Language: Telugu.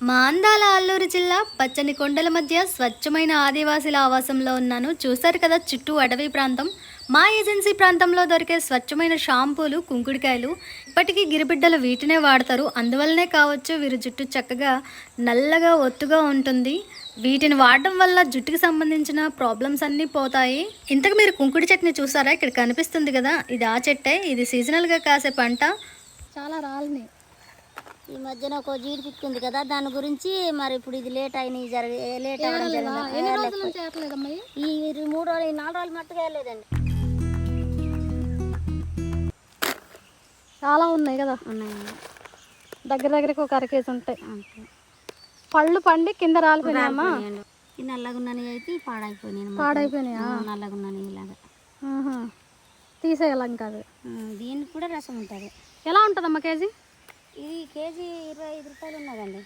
మా అందాల అల్లూరు జిల్లా పచ్చని కొండల మధ్య స్వచ్ఛమైన ఆదివాసీల ఆవాసంలో ఉన్నాను. చూశారు కదా చుట్టూ అడవి ప్రాంతం. మా ఏజెన్సీ ప్రాంతంలో దొరికే స్వచ్ఛమైన షాంపూలు కుంకుడికాయలు ఇప్పటికీ గిరిబిడ్డలు వీటినే వాడతారు. అందువల్లనే కావచ్చు వీరి జుట్టు చక్కగా నల్లగా ఒత్తుగా ఉంటుంది. వీటిని వాడడం వల్ల జుట్టుకి సంబంధించిన ప్రాబ్లమ్స్ అన్నీ పోతాయి. ఇంతకు మీరు కుంకుడి చెట్టుని చూసారా? ఇక్కడ కనిపిస్తుంది కదా ఇది ఆ చెట్టే. ఇది సీజనల్గా కాసే పంట. చాలా రాలినాయి. ఈ మధ్యన ఒక జీడి పిక్ ఉంది కదా దాని గురించి మరి ఇప్పుడు ఇది లేట్ అయిన జరగ లేట్ అవ్వడం జరిగింది? ఈ మూడు రోజులు ఈ నాలుగు రోజులు మట్టుగా వెళ్ళలేదండి చాలా ఉన్నాయి కదా? ఉన్నాయండి. దగ్గర దగ్గరకు ఒక అర కేజీ ఉంటాయి. పళ్ళు పండి కింద రాలిపోయినాయమ్మా. ఈ నల్లగున్నని అయితే పాడైపోయినాయి. పాడైపోయినాయా? నల్లగున్నని ఇలాగా. తీసేయాలి ఇంకా అది. దీనికి కూడా రసం ఉంటుంది. ఎలా ఉంటుందమ్మా కేజీ? ఇది కేజీ ఇరవై ఐదు రూపాయలు ఉన్నదండి.